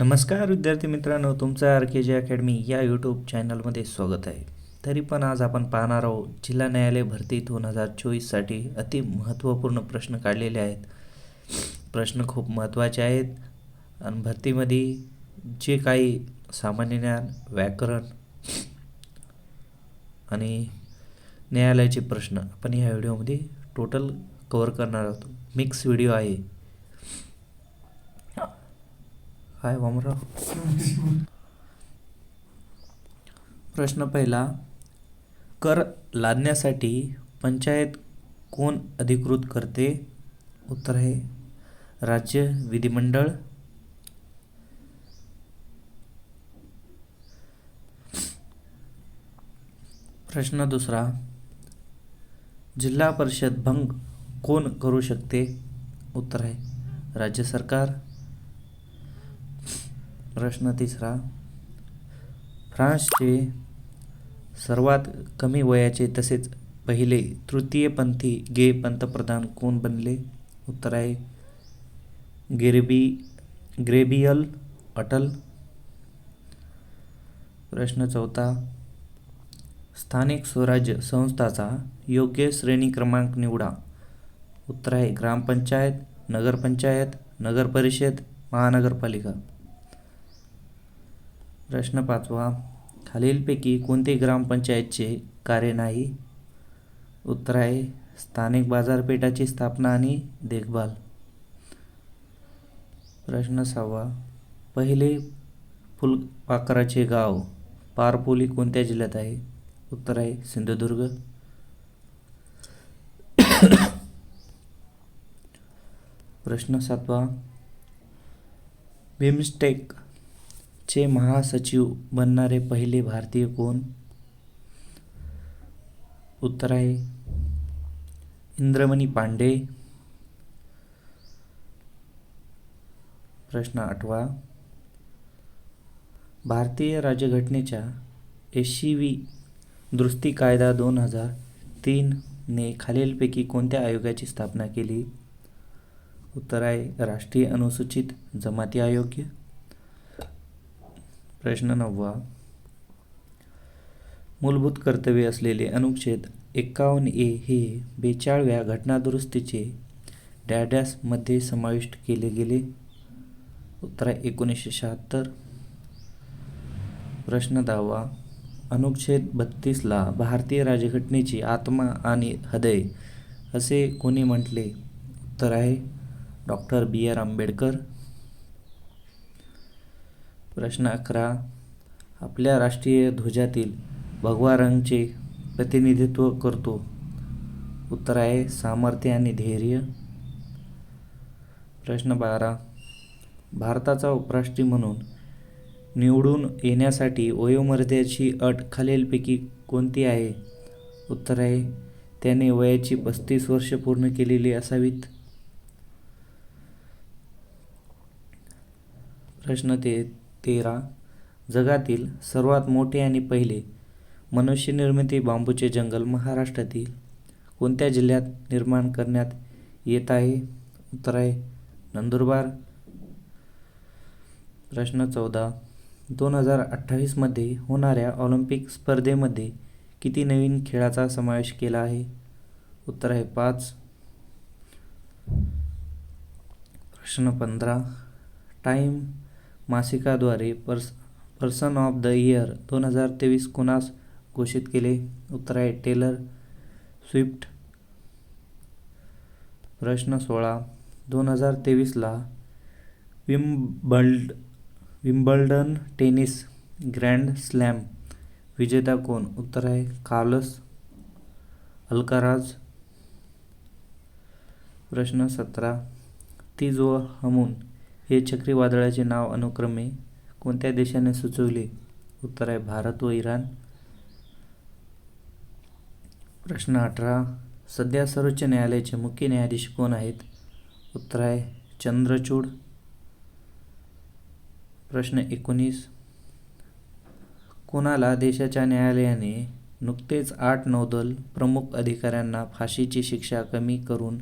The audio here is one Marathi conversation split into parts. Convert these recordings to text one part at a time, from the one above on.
नमस्कार विद्यार्थी मित्रांनो तुमचं आर के जे अकॅडमी या यूट्यूब चॅनलमध्ये स्वागत आहे. तरी पण आज आपण पाहणार आहोत जिल्हा न्यायालय भरती दोन हजार चोवीससाठी अति महत्त्वपूर्ण प्रश्न काढलेले आहेत. प्रश्न खूप महत्त्वाचे आहेत. आणि भरतीमध्ये जे काही सामान्य ज्ञान व्याकरण आणि न्यायालयाचे प्रश्न आपण या व्हिडिओमध्ये टोटल कवर करणार आहोत. मिक्स व्हिडिओ आहे. हाय वामराव प्रश्न पहिला कर लादण्यासाठी पंचायत कोण अधिकृत करते? उत्तर आहे राज्य विधिमंडळ. प्रश्न दुसरा जिल्हा परिषद भंग कोण करू शकते? उत्तर आहे राज्य सरकार. प्रश्न तिसरा. फ्रान्सचे सर्वात कमी वयाचे तसेच पहिले तृतीयपंथी गे पंतप्रधान कोण बनले? उत्तर आहे गिरबी ग्रेबियल अटल. प्रश्न चौथा. स्थानिक स्वराज्य संस्थाचा योग्य श्रेणी क्रमांक निवडा. उत्तर आहे ग्रामपंचायत नगरपंचायत नगरपरिषद महानगरपालिका. प्रश्न पाचवा. खालीलपैकी कोणते ग्रामपंचायतचे कार्य नाही? उत्तर आहे स्थानिक बाजारपेठाची स्थापना आणि देखभाल. प्रश्न सहावा. पहिले फुलपाखराचे गाव पारपोली कोणत्या जिल्ह्यात आहे? उत्तर आहे सिंधुदुर्ग. प्रश्न सातवा. बिमस्टेक चे महासचिव बनणारे पहिले भारतीय कोण? उत्तर आहे इंद्रमणी पांडे. प्रश्न आठवा. भारतीय राज्यघटनेच्या एशिवी दुरुस्ती कायदा दोन हजार तीनने खालीलपैकी कोणत्या आयोगाची स्थापना केली? उत्तर आहे राष्ट्रीय अनुसूचित जमाती आयोग. प्रश्न नववा. मूलभूत कर्तव्य असलेले अनुच्छेद एक्कावन्न ए हे बेचाळव्या घटनादुरुस्तीचे डॅडॅसमध्ये समाविष्ट केले गेले. उत्तर एकोणीसशे शहात्तर. प्रश्न दहावा. अनुच्छेद बत्तीसला भारतीय राज्यघटनेची आत्मा आणि हृदय असे कोणी म्हटले? उत्तर आहे डॉक्टर बी आर आंबेडकर. प्रश्न अकरा. आपल्या राष्ट्रीय ध्वजातील भगवा रंगचे प्रतिनिधित्व करतो. उत्तर आहे सामर्थ्य आणि धैर्य. प्रश्न बारा. भारताचा उपराष्ट्री म्हणून निवडून येण्यासाठी वयोमर्यादेची अट खालीलपैकी कोणती आहे? उत्तर आहे त्याने वयाची पस्तीस वर्ष पूर्ण केलेली असावीत. प्रश्न ते तेरा जगातील सर्वात मोठे आणि पहिले मनुष्यनिर्मिती बांबूचे जंगल महाराष्ट्रातील कोणत्या जिल्ह्यात निर्माण करण्यात येत आहे? उत्तर आहे नंदुरबार. प्रश्न चौदा दोन हजार अठ्ठावीसमध्ये होणाऱ्या ऑलिम्पिक स्पर्धेमध्ये किती नवीन खेळाचा समावेश केला आहे? उत्तर आहे पाच. प्रश्न पंधरा टाईम मासिकाद्वारे पर्स पर्सन ऑफ द इयर दोन हजार तेवीस कोणास घोषित केले. उत्तर आहे टेलर स्विफ्ट. प्रश्न सोळा. दोन हजार तेवीसला विम्बल्ड विम्बल्डन टेनिस ग्रँड स्लॅम विजेता कोण? उत्तर आहे कार्लस अल्काराज. प्रश्न सतरा. तीज व हमून हे चक्रीवादळाचे नाव अनुक्रमे कोणत्या देशाने सुचवले? उत्तर आहे भारत व इराण. प्रश्न अठरा. सध्या सर्वोच्च न्यायालयाचे मुख्य न्यायाधीश कोण आहेत? उत्तर आहे चंद्रचूड. प्रश्न एकोणीस. कोणाला देशाच्या न्यायालयाने नुकतेच आठ नौदल प्रमुख अधिकाऱ्यांना फाशीची शिक्षा कमी करून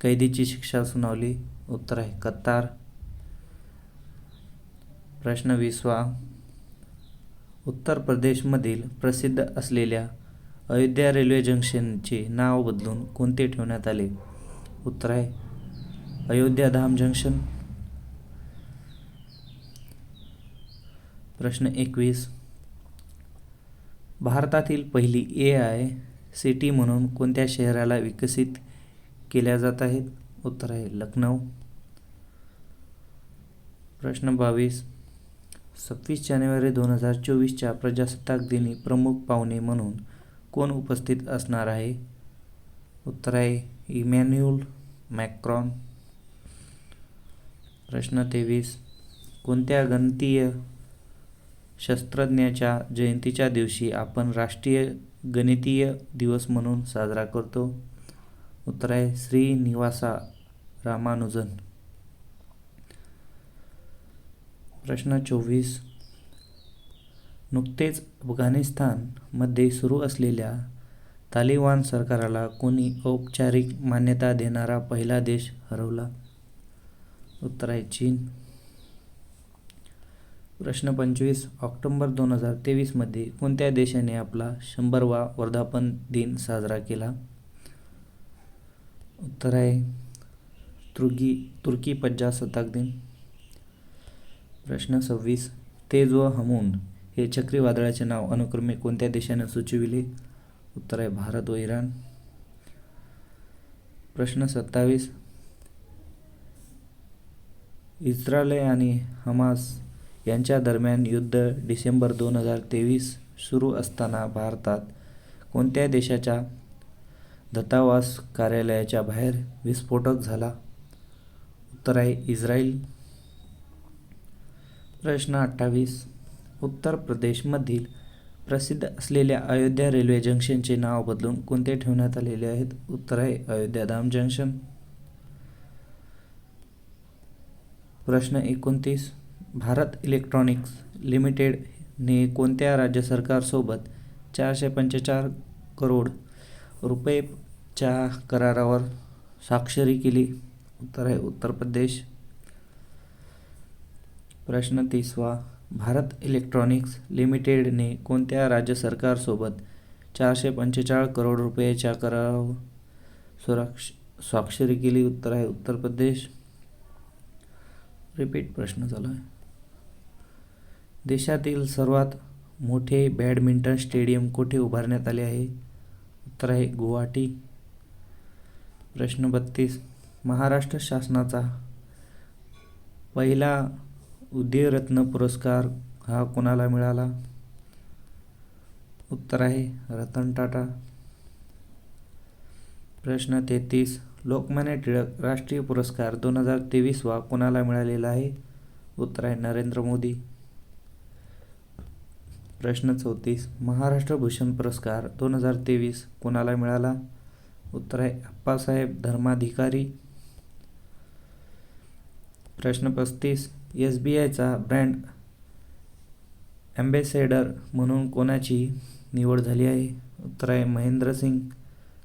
कैदीची शिक्षा सुनावली? उत्तर आहे कत्तार प्रश्न विसवा. उत्तर प्रदेशमधील प्रसिद्ध असलेल्या अयोध्या रेल्वे जंक्शनचे नाव बदलून कोणते ठेवण्यात आले? उत्तर आहे अयोध्या धाम जंक्शन. प्रश्न एकवीस. भारतातील पहिली ए आय सिटी म्हणून कोणत्या शहराला विकसित केल्या जात आहेत? उत्तर आहे लखनौ. प्रश्न बावीस. सव्वीस जानेवारी दोन हजार चोवीसच्या प्रजासत्ताक दिनी प्रमुख पाहुणे म्हणून कोण उपस्थित असणार आहे? उत्तर आहे इमॅन्युअल मॅक्रॉन. प्रश्न तेवीस. कोणत्या गणितीय शास्त्रज्ञाच्या जयंतीच्या दिवशी आपण राष्ट्रीय गणितीय दिवस म्हणून साजरा करतो? उत्तर आहे श्रीनिवासा रामानुजन. प्रश्न चोवीस. नुकतेच अफगाणिस्तानमध्ये सुरू असलेल्या तालिबान सरकाराला कोणी औपचारिक मान्यता देणारा पहिला देश हरवला? उत्तर आहे चीन. प्रश्न पंचवीस. ऑक्टोंबर दोन हजार तेवीसमध्ये कोणत्या देशाने आपला शंभरवा वर्धापन दिन साजरा केला? उत्तर आहे तुर्की तुर्की प्रजासत्ताक दिन प्रश्न सव्वीस. तेज व हमून हे चक्रीवादळाचे नाव अनुक्रमे कोणत्या देशाने सुचविले? उत्तर आहे भारत व इराण. प्रश्न सत्तावीस. इस्रायल आणि हमास यांच्या दरम्यान युद्ध डिसेंबर दोन हजार तेवीस सुरू असताना भारतात कोणत्या देशाच्या दतावास कार्यालयाच्या बाहेर विस्फोटक झाला? उत्तर आहे इस्रायल. प्रश्न अठ्ठावीस. उत्तर प्रदेशमधील प्रसिद्ध असलेल्या अयोध्या रेल्वे जंक्शनचे नाव बदलून कोणते ठेवण्यात आलेले आहेत? उत्तर आहे अयोध्याधाम जंक्शन. प्रश्न एकोणतीस. भारत इलेक्ट्रॉनिक्स लिमिटेडने कोणत्या राज्य सरकारसोबत चारशे पंचेचाळ करोड रुपयेच्या करारावर स्वाक्षरी केली? उत्तर आहे उत्तर प्रदेश. प्रश्न तिसवा भारत इलेक्ट्रॉनिक्स लिमिटेडने कोणत्या राज्य सरकारसोबत चारशे पंचेचाळ करोड रुपयाच्या करारावर सुरक्ष स्वाक्षरी केली? उत्तर आहे उत्तर प्रदेश. रिपीट प्रश्न चालू आहे. देशातील सर्वात मोठे बॅडमिंटन स्टेडियम कुठे उभारण्यात आले आहे? उत्तर आहे गुवाहाटी. प्रश्न बत्तीस महाराष्ट्र शासनाचा पहिला उदयरत्न पुरस्कार हा कोणाला मिळाला? उत्तर आहे रतन टाटा. प्रश्न तेहतीस. लोकमान्य टिळक राष्ट्रीय पुरस्कार दोन हजार तेवीस वा कोणाला मिळालेला आहे? उत्तर आहे नरेंद्र मोदी. प्रश्न चौतीस. महाराष्ट्र भूषण पुरस्कार दोन हजार तेवीस कोणाला मिळाला? उत्तर आहे अप्पासाहेब धर्माधिकारी. प्रश्न पस्तीस एस बी आयचा ब्रँड ॲम्बेसेडर म्हणून कोणाची निवड झाली आहे? उत्तर आहे महेंद्रसिंग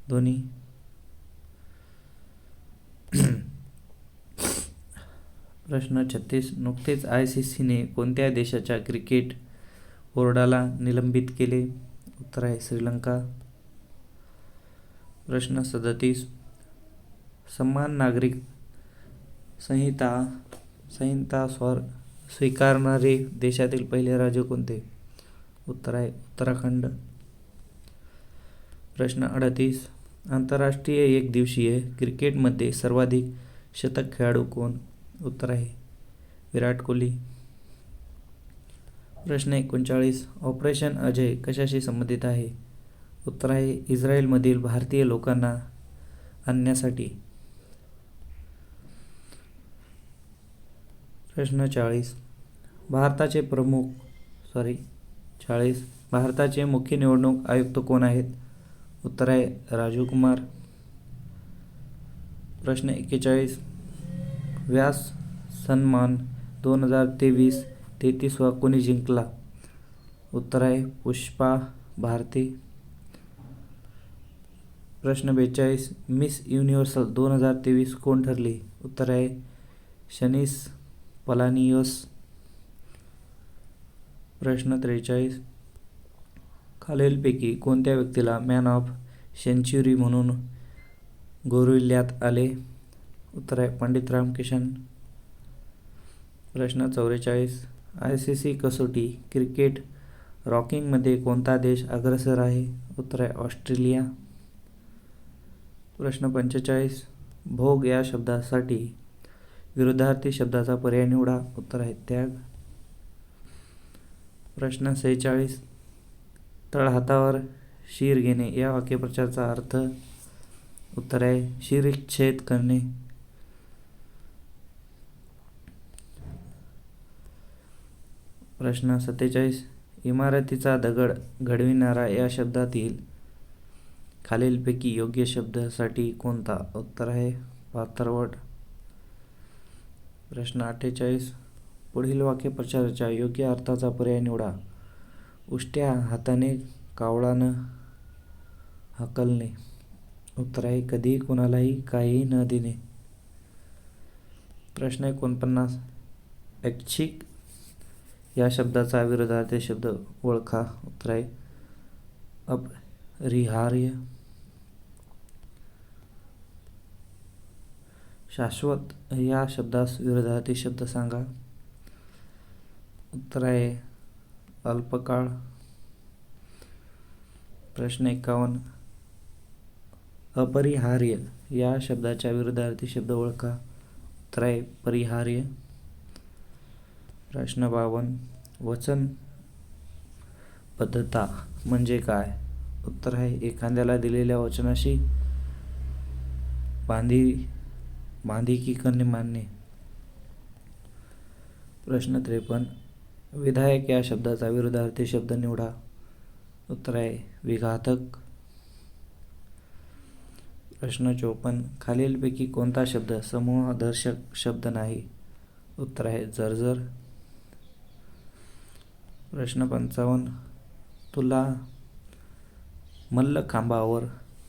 धोनी. प्रश्न छत्तीस नुकतेच आय सी सीने कोणत्या देशाच्या क्रिकेट बोर्डाला निलंबित केले? उत्तर आहे श्रीलंका. प्रश्न सदतीस सन्मान नागरिक संहिता संहिता स्वर स्वीकारणारे देशातील पहिले राज्य कोणते? उत्तर आहे उत्तराखंड. प्रश्न अडतीस. आंतरराष्ट्रीय एकदिवसीय क्रिकेटमध्ये सर्वाधिक शतक खेळाडू कोण? उत्तर आहे विराट कोहली. प्रश्न एकोणचाळीस. ऑपरेशन अजय कशाशी संबंधित आहे? उत्तर आहे इस्रायलमधील भारतीय लोकांना आणण्यासाठी. प्रश्न चाळीस. भारताचे प्रमुख सॉरी चाळीस. भारताचे मुख्य निवडणूक आयुक्त कोण आहेत? उत्तर आहे राजीव कुमार प्रश्न एक्केचाळीस. व्यास सन्मान दोन हजार तेवीस तेहतीसवा कोणी जिंकला? उत्तर आहे पुष्पा भारती. प्रश्न बेचाळीस. मिस युनिव्हर्सल दोन हजार तेवीस कोण ठरली? उत्तर आहे शनीस पलानियोस. प्रश्न त्रेचाळीस. खालीलपैकी कोणत्या व्यक्तीला मॅन ऑफ सेंच्युरी म्हणून गौरविल्यात आले? उत्तर आहे पंडित रामकिशन. प्रश्न चौवेचाळीस. आय सी सी कसोटी क्रिकेट रॉकिंगमध्ये कोणता देश अग्रसर आहे? उत्तर आहे ऑस्ट्रेलिया. प्रश्न पंचेचाळीस. भोग या शब्दासाठी विरुद्धार्थी शब्दाचा पर्याय निवडा. उत्तर आहे त्याग. प्रश्न सेहेचाळीस. तळहातावर शीर घेणे या वाक्यप्रचाराचा अर्थ उत्तर आहे शिरच्छेद करणे. प्रश्न सत्तेचाळीस. इमारतीचा दगड घडविणारा या शब्दातील खालीलपैकी योग्य शब्दासाठी कोणता? उत्तर आहे पाथरवट प्रश्न अठ्ठेचाळीस. पुढील वाक्यप्रचाराच्या योग्य अर्थाचा पर्याय निवडा. उष्ट्या हाताने कावळानं हकलणे. उत्तर आहे कधीही कोणालाही काही न देणे. प्रश्न एकोणपन्नास. ऐच्छिक या शब्दाचा विरोधार्थी शब्द ओळखा. उत्तर आहे अपरिहार्य. शाश्वत या शब्दास विरोधार्थी शब्द सांगा. उत्तर आहे अल्पकाळ. प्रश्न एकावन्न. अपरिहार्य या शब्दाच्या विरोधार्थी शब्द ओळखा. उत्तर आहे परिहार्य. प्रश्न बावन्न. वचन बद्धता म्हणजे काय? उत्तर आहे एखाद्याला दिलेल्या वचनाशी बांधी बांधिकी करणे मान्य? प्रश्न त्रेपन्न. विधायक या शब्दाचा विरोधार्थी शब्द निवडा. उत्तर आहे विघातक. प्रश्न चोपन्न. खालीलपैकी कोणता शब्द समूहदर्शक शब्द नाही? उत्तर आहे जर्जर. प्रश्न पंचावन्न. तुला मल्लखांबावर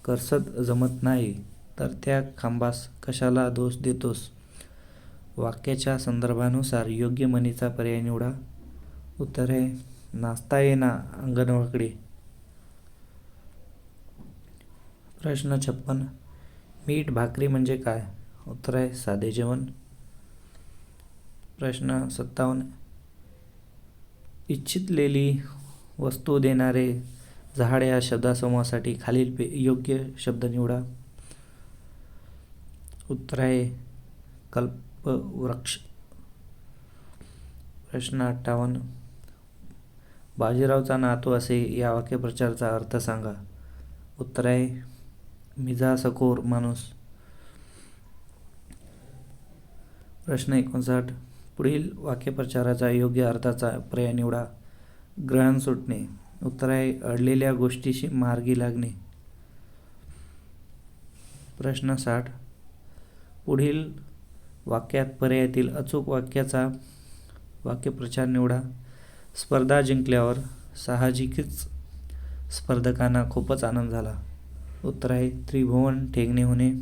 करसत जमत नाही. तर त्या खांबास कशाला दोष देतोस? वाक्याच्या संदर्भानुसार योग्य म्हणीचा पर्याय निवडा. उत्तर आहे नाचता येना अंगणवाकडे. प्रश्न छप्पन. मीठ भाकरी म्हणजे काय? उत्तर आहे साधे जेवण. प्रश्न सत्तावन्न. इच्छितलेली वस्तू देणारे झाड या शब्दासमूहासाठी खालील पे योग्य शब्द निवडा. उत्तराय कल्पवृक्ष। प्रश्न अठ्ठावन्न। बाजीरावचा नातू असे या वाक्यप्रचाराचा अर्थ सांगा. उत्तराय आहे मिजासखोर माणूस। प्रश्न एकोणसाठ. पुढील वाक्यप्रचाराचा योग्य अर्थाचा पर्याय निवडा. ग्रहण सुटणे. उत्तराय अडलेल्या गोष्टीशी मार्गी लागणे. प्रश्न साठ. पुढील वाक्यात पर्यायातील अचूक वाक्याचा वाक्यप्रचार निवडा. स्पर्धा जिंकल्यावर साहजिकच स्पर्धकांना खूपच आनंद झाला. उत्तर आहे त्रिभुवन ठेंगणे होणे.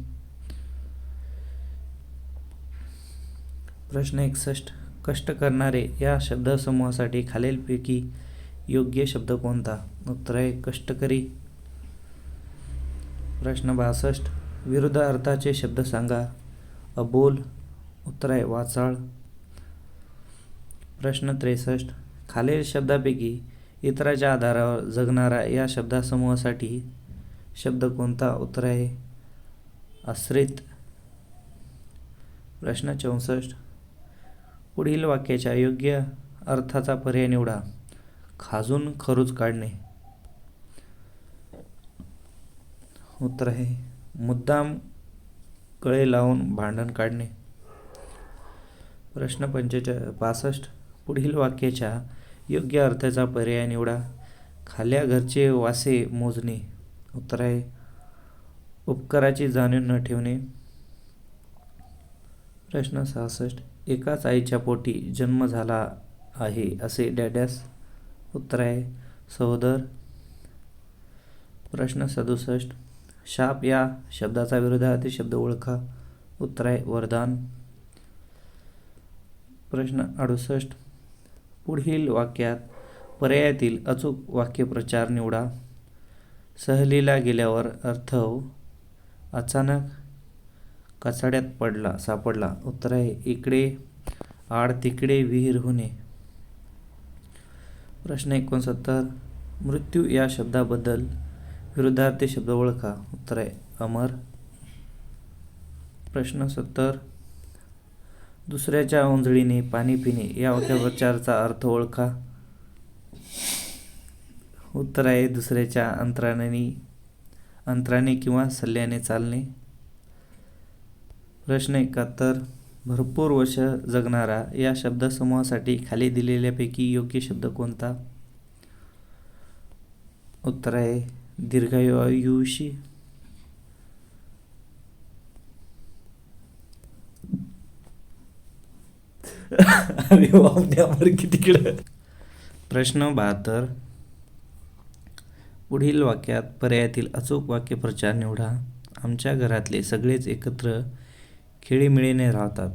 प्रश्न एकसष्ट कष्ट करणारे या शब्दसमूहासाठी खालीलपैकी योग्य शब्द कोणता? उत्तर आहे कष्टकरी. प्रश्न बासष्ट विरुद्ध अर्थाचे शब्द सांगा. अबोल उत्तर आहे वाचाळ प्रश्न त्रेसष्ट. खालील शब्दापैकी इतराच्या आधारावर जगणारा या शब्दासमूहासाठी शब्द कोणता? उत्तर आहे आश्रित. प्रश्न चौसष्ट. पुढील वाक्याच्या योग्य अर्थाचा पर्याय निवडा. खाजून खरूज काढणे. उत्तर आहे मुद्दाम कळे लावून भांडण काढणे. प्रश्न पंचेचा पासष्ट पुढील वाक्याच्या योग्य अर्थाचा पर्याय निवडा. खाल्या घरचे वासे मोजणे. उत्तर आहे उपकाराची जाणीव न ठेवणे. प्रश्न सहासष्ट एकाच आईच्या पोटी जन्म झाला आहे असे डॅडॅस. उत्तर आहे सहोदर. प्रश्न सदुसष्ट शाप या शब्दाचा विरोधार्थी शब्द ओळखा उत्तर आहे वरदान. प्रश्न अडुसष्ट. पुढील वाक्यात पर्यायातील अचूक वाक्यप्रचार निवडा. सहलीला गेल्यावर अर्थव हो. अचानक कचाड्यात पडला सापडला. उत्तर आहे इकडे आड तिकडे विहीर होणे. प्रश्न एकोणसत्तर. मृत्यू या शब्दाबद्दल विरुद्धार्थी शब्द ओळखा. उत्तर आहे अमर. प्रश्न सत्तर. दुसऱ्याच्या ओंजळीने पाणी पिणे या वाक्यप्रचाराचा अर्थ ओळखा. उत्तर आहे दुसऱ्याच्या अंतराने अंतराने किंवा सल्ल्याने चालणे. प्रश्न एकाहत्तर. भरपूर वर्ष जगणारा या शब्दसमूहासाठी खाली दिलेल्यापैकी योग्य शब्द कोणता? उत्तर आहे दीर्घायुषी. अरे वावण्यावर कितीकडं प्रश्न बहात्तर. पुढील वाक्यात पर्यायातील अचूक वाक्यप्रचार निवडा. आमच्या घरातले सगळेच एकत्र खेळीमेळीने राहतात.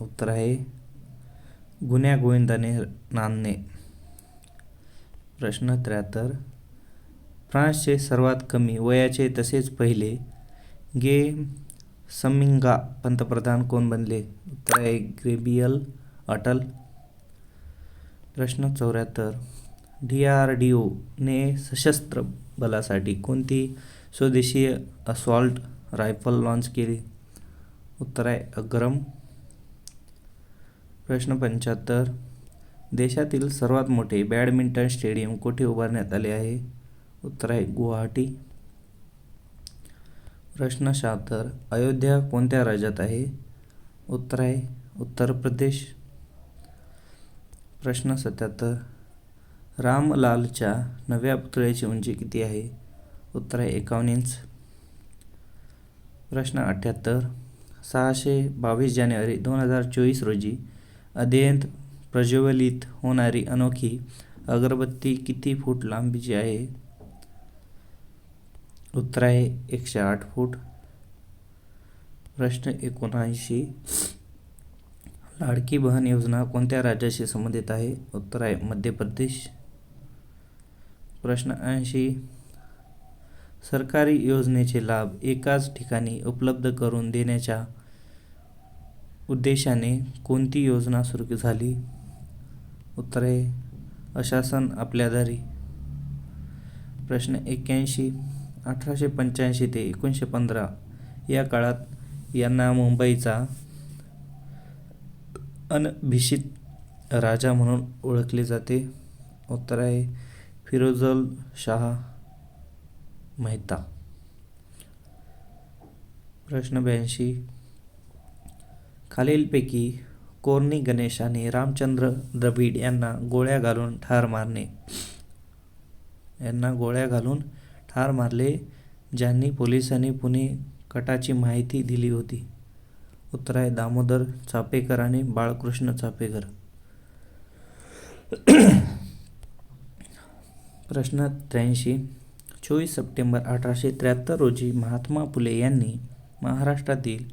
उत्तर आहे गुन्ह्या गोविंदाने नांदणे. प्रश्न त्र्याहत्तर. फ्रान्सचे सर्वात कमी वयाचे तसेच पहिले. गे. समिंगा पंतप्रधान कोण बनले? उत्तर आहे ग्रेबियल अटल. प्रश्न चौऱ्याहत्तर. डी आर डी ओने सशस्त्र बलासाठी कोणती स्वदेशी असॉल्ट रायफल लॉन्च केली? उत्तर आहे अग्रम. प्रश्न पंच्याहत्तर. देशातील सर्वात मोठे बॅडमिंटन स्टेडियम कुठे उभारण्यात आले आहे? उत्तर आहे गुवाहाटी. प्रश्न शहात्तर अयोध्या कोणत्या राज्यात आहे? उत्तर आहे उत्तर प्रदेश. प्रश्न सत्याहत्तर रामलालच्या नव्या पुतळ्याची उंची किती आहे? उत्तर आहे एकावन्न इंच. प्रश्न अठ्ठ्याहत्तर सहाशे बावीस जानेवारी दोन हजार चोवीस रोजी अध्ययन प्रज्वलित होणारी अनोखी अगरबत्ती किती फूट लांबीची आहे? उत्तर आहे एकशे आठ फूट. प्रश्न एकोणऐंशी. लाडकी बहन योजना कोणत्या राज्याशी संबंधित आहे? उत्तर आहे मध्य प्रदेश. प्रश्न ऐंशी. सरकारी योजनेचे लाभ एकाच ठिकाणी उपलब्ध करून देण्याच्या उद्देशाने कोणती योजना सुरू झाली? उत्तर आहे अशासन आपल्या दारी प्रश्न एक्क्याऐंशी. अठराशे पंच्याऐंशी ते एकोणीसशे पंधरा या काळात यांना मुंबईचा अनभिषित राजा म्हणून ओळखले जाते. उत्तर आहे फिरोजल शाह मेहता. प्रश्न ब्याऐंशी. खालीलपैकी कोरणी गणेशाने रामचंद्र द्रविड यांना गोळ्या घालून ठार मारणे. यांना गोळ्या घालून ठार मारले ज्यांनी पोलिसांनी पुणे कटाची माहिती दिली होती. उत्तर आहे दामोदर चापेकर आणि बाळकृष्ण चापेकर. प्रश्न त्र्याऐंशी. चोवीस सप्टेंबर अठराशे त्र्याहत्तर रोजी महात्मा फुले यांनी महाराष्ट्रातील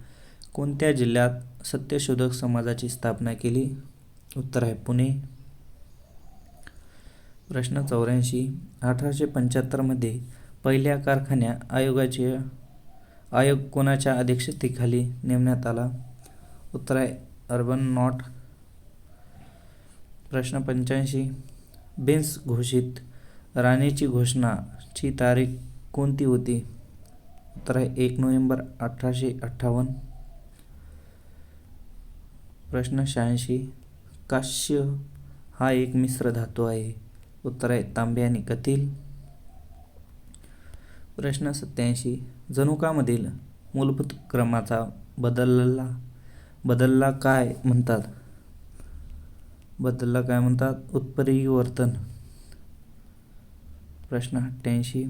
कोणत्या जिल्ह्यात सत्यशोधक समाजाची स्थापना केली? उत्तर आहे पुणे. प्रश्न चौऱ्याऐंशी. अठराशे पंच्याहत्तरमध्ये पहिल्या कारखान्या आयोगाचे आयोग कोणाच्या अध्यक्षतेखाली नेमण्यात आला? उत्तर आहे अर्बन नॉट प्रश्न पंच्याऐंशी. बेन्स घोषित राणीची घोषणाची तारीख कोणती होती? उत्तर आहे एक नोव्हेंबर अठराशे अठ्ठावन्न. प्रश्न शहाऐंशी. काश्य हा एक मिश्र धातू आहे. उत्तर आहे तांबे आणि कथील प्रश्न सत्याऐंशी. जनुकामधील मूलभूत क्रमाचा बदलला बदलला काय म्हणतात? बदलला काय म्हणतात? उत्परिवर्तन. प्रश्न अठ्ठ्याऐंशी.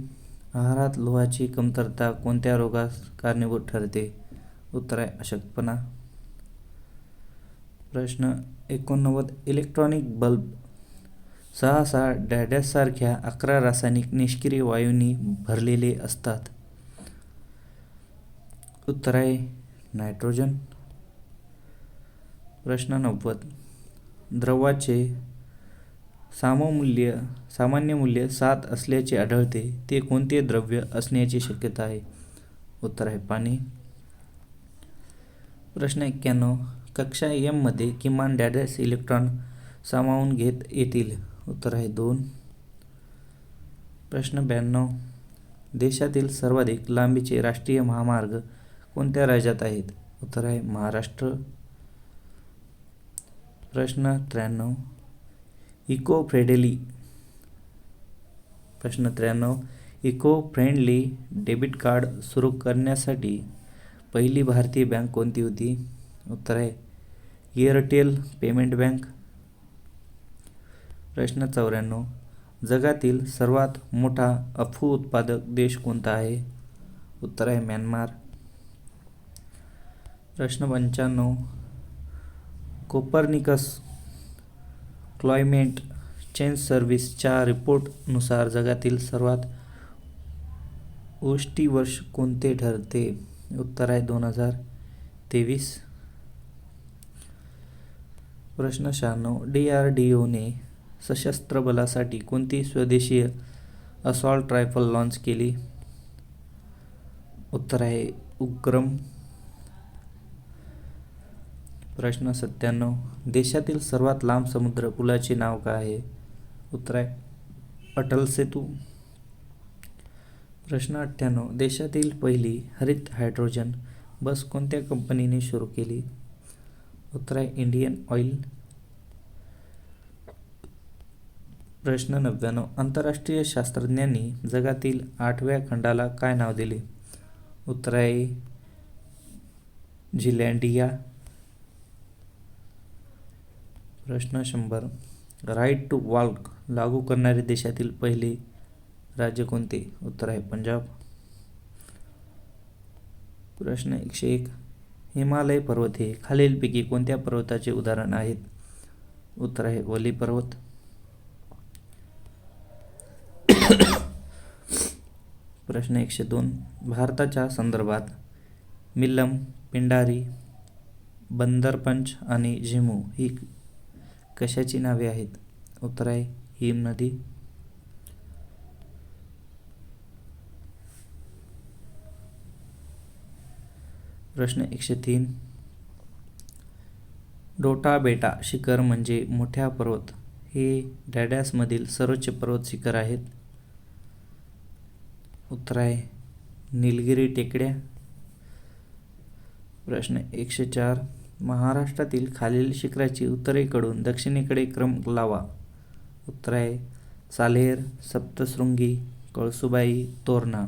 आहारात लोहाची कमतरता कोणत्या रोगास कारणीभूत ठरते? उत्तर आहे अशक्तपणा. प्रश्न एकोणनव्वद. इलेक्ट्रॉनिक बल्ब सहसा डॅडॅससारख्या अकरा रासायनिक निष्क्रिय वायूंनी भरलेले असतात. उत्तर आहे नायट्रोजन. प्रश्न नव्वद. द्रवाचे साममूल्य सामान्य मूल्य सात असल्याचे आढळते. ते कोणते द्रव्य असण्याची शक्यता आहे? उत्तर आहे पाणी. प्रश्न एक्क्याण्णव. कक्षा एममध्ये किमान डॅडॅस इलेक्ट्रॉन सामावून घेत येतील. उत्तर आहे दोन. प्रश्न ब्याण्णव. देशातील सर्वाधिक लांबीचे राष्ट्रीय महामार्ग कोणत्या राज्यात आहेत? उत्तर आहे महाराष्ट्र. प्रश्न त्र्याण्णव. Eco friendly. प्रश्न त्र्याण्णव. इको फ्रेंडली डेबिट कार्ड सुरू करण्यासाठी पहिली भारतीय बँक कोणती होती? उत्तर आहे एअरटेल पेमेंट बँक. प्रश्न चौऱ्याण्णव. जगातील सर्वात मोठा अफू उत्पादक देश कोणता आहे? उत्तर आहे म्यानमार. प्रश्न पंच्याण्णव. कोपर्निकस क्लायमेट चेंज सर्व्हिसच्या रिपोर्टनुसार जगातील सर्वात उष्टी वर्ष कोणते ठरते? उत्तर आहे दोन हजार तेवीस. प्रश्न शहाण्णव. डी आर डी ओने सशस्त्र बलासाठी कोणती स्वदेशीय असॉल्ट रायफल लॉन्च केली? उत्तर आहे उग्रम. प्रश्न सत्त्याण्णव. देशातील सर्वात लांब समुद्र पुलाचे नाव काय आहे? उत्तर आहे अटल सेतू. प्रश्न अठ्ठ्याण्णव. देशातील पहिली हरित हायड्रोजन बस कोणत्या कंपनीने सुरू केली? उत्तर आहे इंडियन ऑइल. प्रश्न नव्याण्णव आंतरराष्ट्रीय शास्त्रज्ञांनी जगातील आठव्या खंडाला काय नाव दिले? उत्तर आहे झिलँडिया. प्रश्न शंभर. राईट टू वॉल्क लागू करणारे देशातील पहिले राज्य कोणते? उत्तर आहे पंजाब. प्रश्न एकशे एक. हिमालय पर्वत हे खालीलपैकी कोणत्या पर्वताचे उदाहरण आहेत? उत्तर आहे वली पर्वत. प्रश्न एकशे दोन. भारताच्या संदर्भात मिल्लम पिंडारी बंदरपंच आणि झिमू ही कशाची नावे आहेत? उत्तर आहे हिम नदी. प्रश्न एकशे तीन. डोटा बेटा शिखर म्हणजे मोठ्या पर्वत. हे डॅडॅसमधील सर्वोच्च पर्वत शिखर आहेत. उत्तर आहे निलगिरी टेकड्या. प्रश्न एकशे चार महाराष्ट्रातील खालील शिखराची उत्तरेकडून दक्षिणेकडे क्रम लावा. उत्तर आहे सालेर सप्तशृंगी कळसुबाई तोरणा.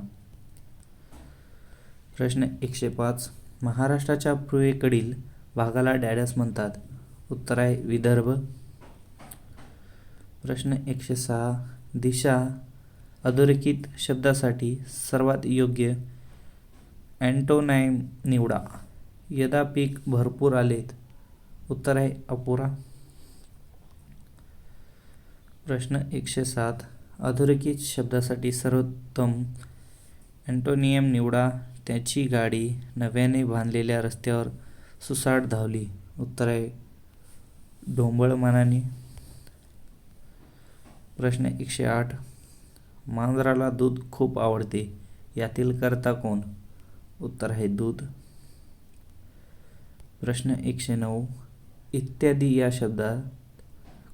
प्रश्न एकशे पाच महाराष्ट्राच्या पूर्वेकडील भागाला डॅडस म्हणतात. उत्तर आहे विदर्भ. प्रश्न एकशे सहा दिशा अधोरेखित शब्दासाठी सर्वात योग्य अँटोनाईम निवडा. यदा पीक भरपूर आलेत उत्तर आहे अपुरा. प्रश्न एकशे सात. अधोरेखित शब्दासाठी सर्वोत्तम अँटोनियम निवडा. त्याची गाडी नव्याने बांधलेल्या रस्त्यावर सुसाट धावली. उत्तर आहे ढोंबळमानाने प्रश्न एकशे आठ. मांजराला दूध खूप आवडते यातील कर्ता कोण? उत्तर आहे दूध. प्रश्न एकशे नऊ. इत्यादी या शब्दात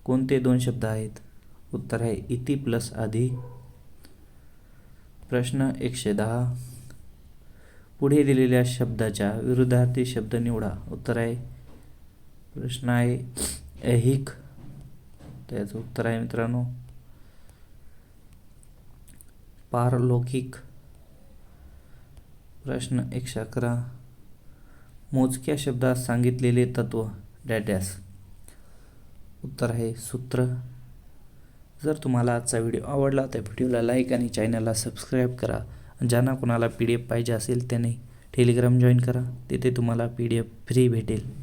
कोणते दोन शब्द आहेत? उत्तर आहे इति प्लस आधी प्रश्न एकशे दहा. पुढे दिलेल्या शब्दाच्या विरुद्धार्थी शब्द निवडा. उत्तर आहे प्रश्न आहे ऐहिक. त्याचं उत्तर आहे मित्रांनो. पारलौकिक प्रश्न एकशे अकरा मोजक्या शब्दात सांगितलेले तत्व. डॅडॅस उत्तर आहे सूत्र. जर तुम्हाला आजचा व्हिडिओ आवडला तर व्हिडिओला लाईक आणि चॅनलला सबस्क्राईब करा. ज्यांना कोणाला पी डी एफ पाहिजे असेल त्याने टेलिग्राम जॉईन करा. तिथे तुम्हाला पी डी एफ फ्री भेटेल.